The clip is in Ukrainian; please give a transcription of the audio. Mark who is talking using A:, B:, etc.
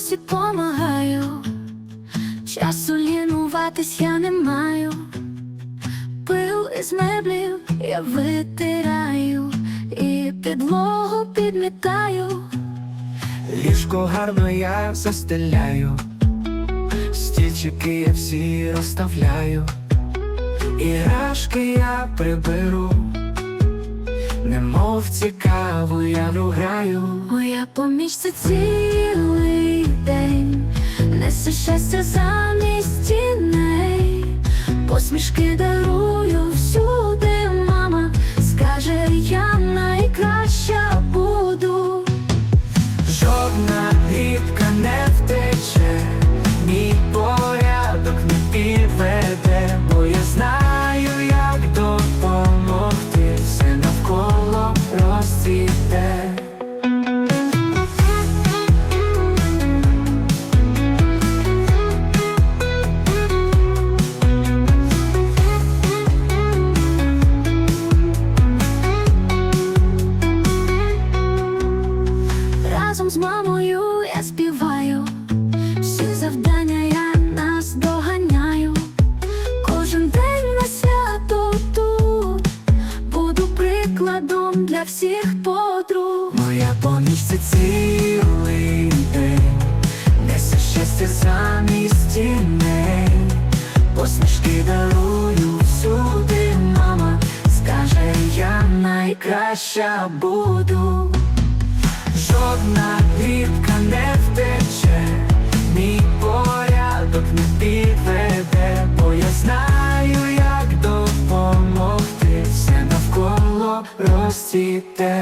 A: комусь помагаю, часу лінуватись я не маю, пил із меблів я витираю і підлогу підмітаю,
B: ліжко гарно я застеляю, стільчики я всі розставляю, і рашки я приберу. Немов цікаво я граю.
A: моя помічця цілий щастя замість тіней, посмішки дарую всюди, мама скаже, я найкраща буду.
B: Жодна рідка не
A: Разом з мамою я співаю, всі завдання я нас доганяю. Кожен день на свято тут буду прикладом для всіх подруг.
B: Моя поміч цілий день, несе щастя замість тіней, посмішки дарую всюди, мама скаже, я найкраща буду. Жодна квітка не втече, мій порядок не підведе, бо я знаю, як допомогти, все навколо розцвіте.